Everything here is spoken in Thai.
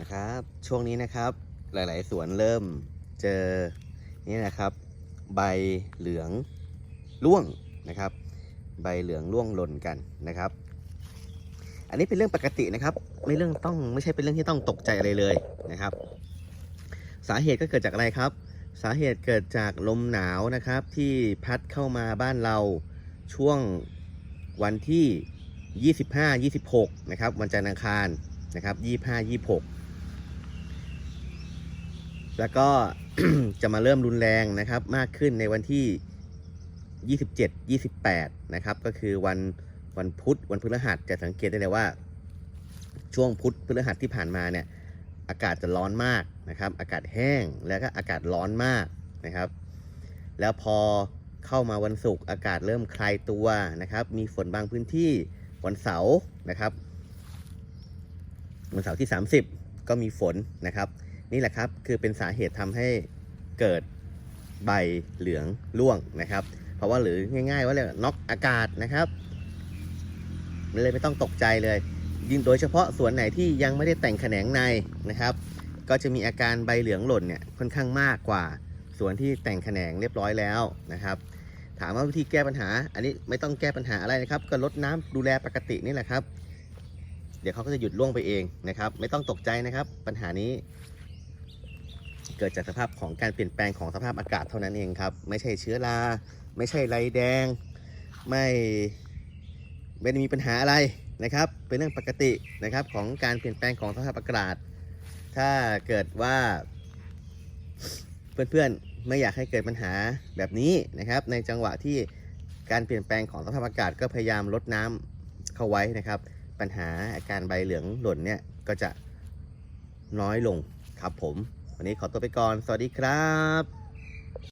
นะครับ ช่วงนี้นะครับ หลาย ๆ สวนเริ่มเจอนี่นะครับ ใบเหลืองร่วงนะครับ ใบเหลืองร่วงหล่นกันนะครับ อันนี้เป็นเรื่องปกตินะครับ ไม่เรื่องต้องไม่ใช่เป็นเรื่องที่ต้องตกใจอะไรเลยนะครับ สาเหตุก็เกิดจากอะไรครับ สาเหตุเกิดจากลมหนาวนะครับ ที่พัดเข้ามาบ้านเราช่วงวันที่ 25 26 นะครับ วันจันทร์อังคารนะครับ 25 26 แล้วก็จะมาเริ่มรุนแรงนะครับมากขึ้นในวันที่ 27 28 นะครับ ก็คือวันวันพุธวันพฤหัสจะสังเกตได้เลยว่า ช่วงพุธพฤหัสที่ผ่านมาเนี่ยอากาศจะร้อนมากนะครับ อากาศแห้งแล้วก็อากาศร้อนมากนะครับ แล้วพอเข้ามาวันศุกร์อากาศเริ่มคลายตัวนะครับ มีฝนบางพื้นที่วันเสาร์นะครับ วันเสาร์ที่ 30 ก็มีฝนนะครับ นี่แหละครับคือเป็นสาเหตุทำให้เกิดใบเหลืองร่วงนะครับ เพราะว่าหรือง่ายๆว่าเรียกน็อกอากาศนะครับเลยไม่ต้องตกใจเลย ยิ่งโดยเฉพาะสวนไหนที่ยังไม่ได้แต่งแขนงในนะครับ ก็จะมีอาการใบเหลืองหล่นเนี่ยค่อนข้างมากกว่าสวนที่แต่งแขนงเรียบร้อยแล้วนะครับ ถามว่าวิธีแก้ปัญหา อันนี้ไม่ต้องแก้ปัญหาอะไรนะครับ ก็ลดน้ำดูแลปกตินี่แหละครับ เดี๋ยวเขาก็จะหยุดร่วงไปเองนะครับ ไม่ต้องตกใจนะครับ ปัญหานี้ เกิดจากสภาพของการเปลี่ยนแปลงของสภาพอากาศเท่านั้นเองครับ ไม่ใช่เชื้อรา ไม่ใช่ไรแดง ไม่ไม่ได้มีปัญหาอะไรนะครับ เป็นเรื่องปกตินะครับของการเปลี่ยนแปลงของสภาพอากาศ ถ้าเกิดว่า เพื่อนๆไม่อยากให้เกิดปัญหาแบบนี้นะครับ ในจังหวะที่การเปลี่ยนแปลงของสภาพอากาศก็พยายามลดน้ำเข้าไว้นะครับ ปัญหาอาการใบเหลืองหล่นเนี่ยก็จะน้อยลงครับผม วันนี้ขอตัวไปก่อน สวัสดีครับ